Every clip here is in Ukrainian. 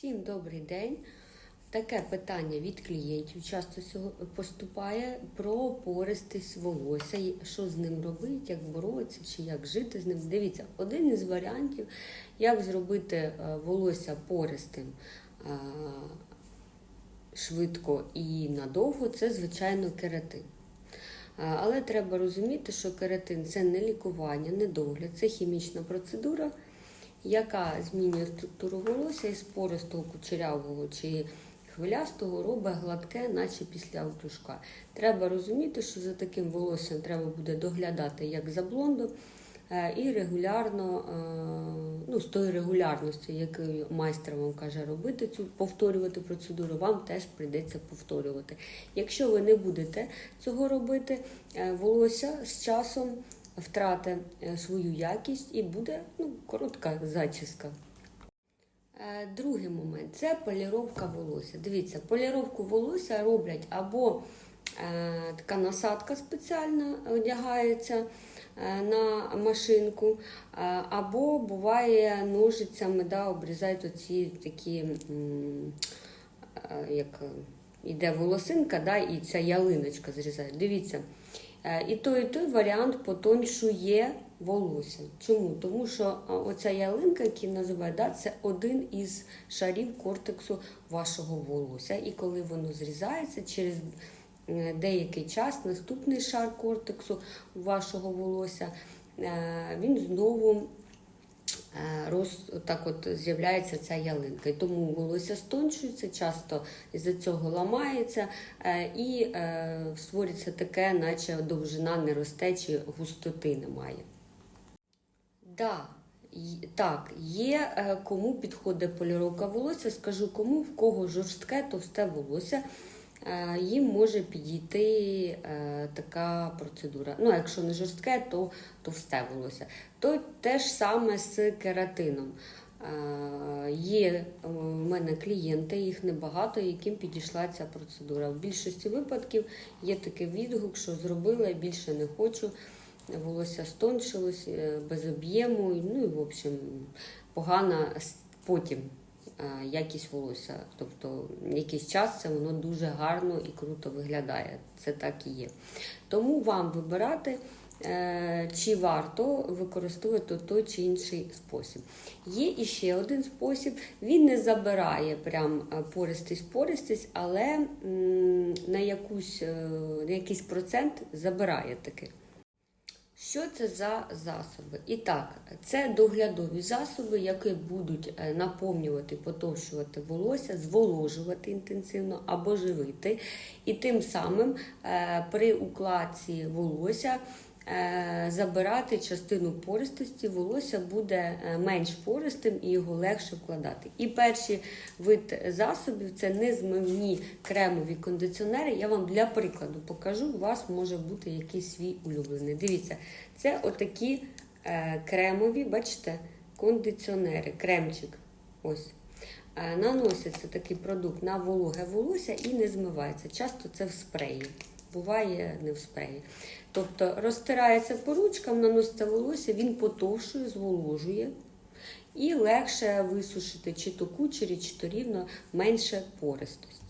Всім добрий день. Таке питання від клієнтів часто поступає про пористість волосся, що з ним робити, як боротися чи як жити з ним. Дивіться, один із варіантів, як зробити е, волосся пористим е, швидко і надовго, це звичайно кератин. Е, Але треба розуміти, що кератин це не лікування, не догляд, це хімічна процедура, яка змінює структуру волосся із пористого кучерявого чи хвилястого робить гладке, наче після утюжка. Треба розуміти, що за таким волоссям треба буде доглядати як за блондом, е, і регулярно, е, ну, з тої регулярності, якою майстер вам каже робити цю повторювати процедуру, вам теж прийдеться повторювати. Якщо ви не будете цього робити, е, волосся з часом втрати е, свою якість і буде ну, коротка зачіска. Е, Другий момент це поліровка волосся. Дивіться, поліровку волосся роблять або е, така насадка спеціальна одягається на машинку, або буває ножицями да, обрізають оці такі, як іде волосинка, да, і ця ялиночка зрізає. Дивіться. Е, І той, і той варіант потоншує волосся. Чому? Тому що оця ялинка, яку називають, да, це один із шарів кортексу вашого волосся. І коли воно зрізається через е, деякий час, наступний шар кортексу вашого волосся, е, він знову е, роз, так от з'являється ця ялинка. І тому волосся стончується, часто із-за цього ламається е, і е, створюється таке, наче довжина не росте чи густоти немає. Да, так, є е, кому підходить поліровка волосся, скажу кому, в кого жорстке, товсте волосся. Е, Їм може підійти е, така процедура. Ну, якщо не жорстке, то товсте волосся. То те ж саме з кератином. Е, Є в мене клієнти, їх небагато, яким підійшла ця процедура. В більшості випадків є такий відгук, що зробила, більше не хочу. Волосся стоншилось е, без об'єму, ну і в общем погана потім якість волосся. Тобто якийсь час це воно дуже гарно і круто виглядає. Це так і є. Тому вам вибирати, е, чи варто використовувати той чи інший спосіб. Є іще один спосіб, він не забирає прям е, пористість, пористість, але на, якусь, е, на якийсь процент забирає таки. Що це за засоби? І так, це доглядові засоби, які будуть е, наповнювати, потовщувати волосся, зволожувати інтенсивно або живити. І тим самим е, при укладці волосся забирати частину пористості, волосся буде е, менш пористим і його легше вкладати. І перший вид засобів це незмивні кремові кондиціонери. Я вам для прикладу покажу, у вас може бути якийсь свій улюблений. Дивіться, це отакі е, кремові, бачите, кондиціонери, кремчик. Ось. Е, Наноситься такий продукт на вологе волосся і не змивається. Часто це в спреї. Буває не в спреї. Тобто розтирається по ручкам, наноситься волосся, він потовшує, зволожує і легше висушити чи то кучері, чи то рівно менше пористость.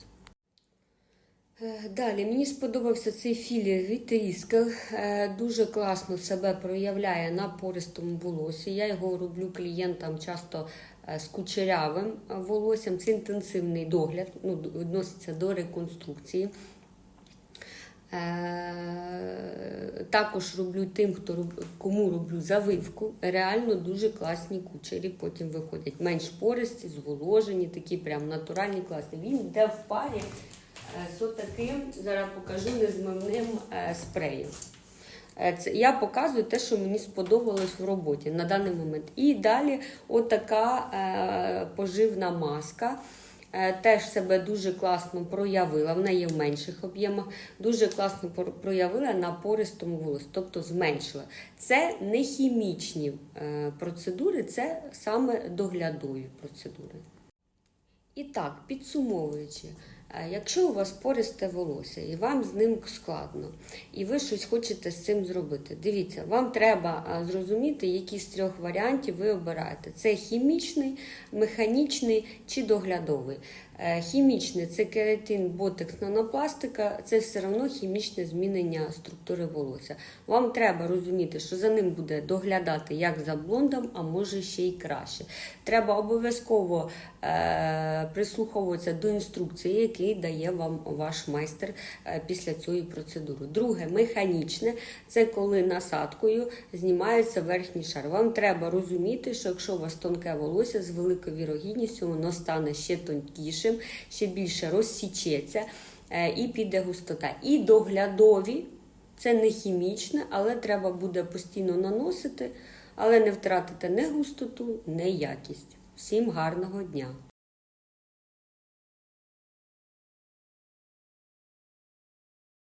Е, Далі мені сподобався цей філір від Ріскел. Дуже класно себе проявляє на пористому волосі. Я його роблю клієнтам часто е, з кучерявим е, волоссям. Це інтенсивний догляд, ну, відноситься до реконструкції. Е, Також роблю тим, хто кому роблю завивку. Реально дуже класні кучері потім виходять. Менш пористі, зволожені, такі прям натуральні, класні. Він йде в парі е, з отаким, зараз покажу незмивним е, спреєм. Це я показую те, що мені сподобалось в роботі на даний момент. І далі отака поживна маска. Е, Теж себе дуже класно проявила. Вона є в менших об'ємах, дуже класно проявила на пористому волосі, тобто зменшила. Це не хімічні е, процедури, це саме доглядові процедури. І так, підсумовуючи, Якщо у вас пористе волосся і вам з ним складно, і ви щось хочете з цим зробити, дивіться, вам треба зрозуміти, які з трьох варіантів ви обираєте: це хімічний, механічний чи доглядовий. Е, Хімічний це кератин, ботекс, нанопластика, це все одно хімічне змінення структури волосся. Вам треба розуміти, що за ним буде доглядати як за блондом, а може ще й краще. Треба обов'язково е, прислуховуватися до інструкції, який дає вам ваш майстер е, після цієї процедури. Друге, механічне це коли насадкою знімається верхній шар. Вам треба розуміти, що якщо у вас тонке волосся, з великою вірогідністю воно стане ще тонкішим, ще більше розсічеться е, і піде густота. І доглядові це не хімічне, але треба буде постійно наносити, але не втратити не густоту, не якість. Всім гарного дня!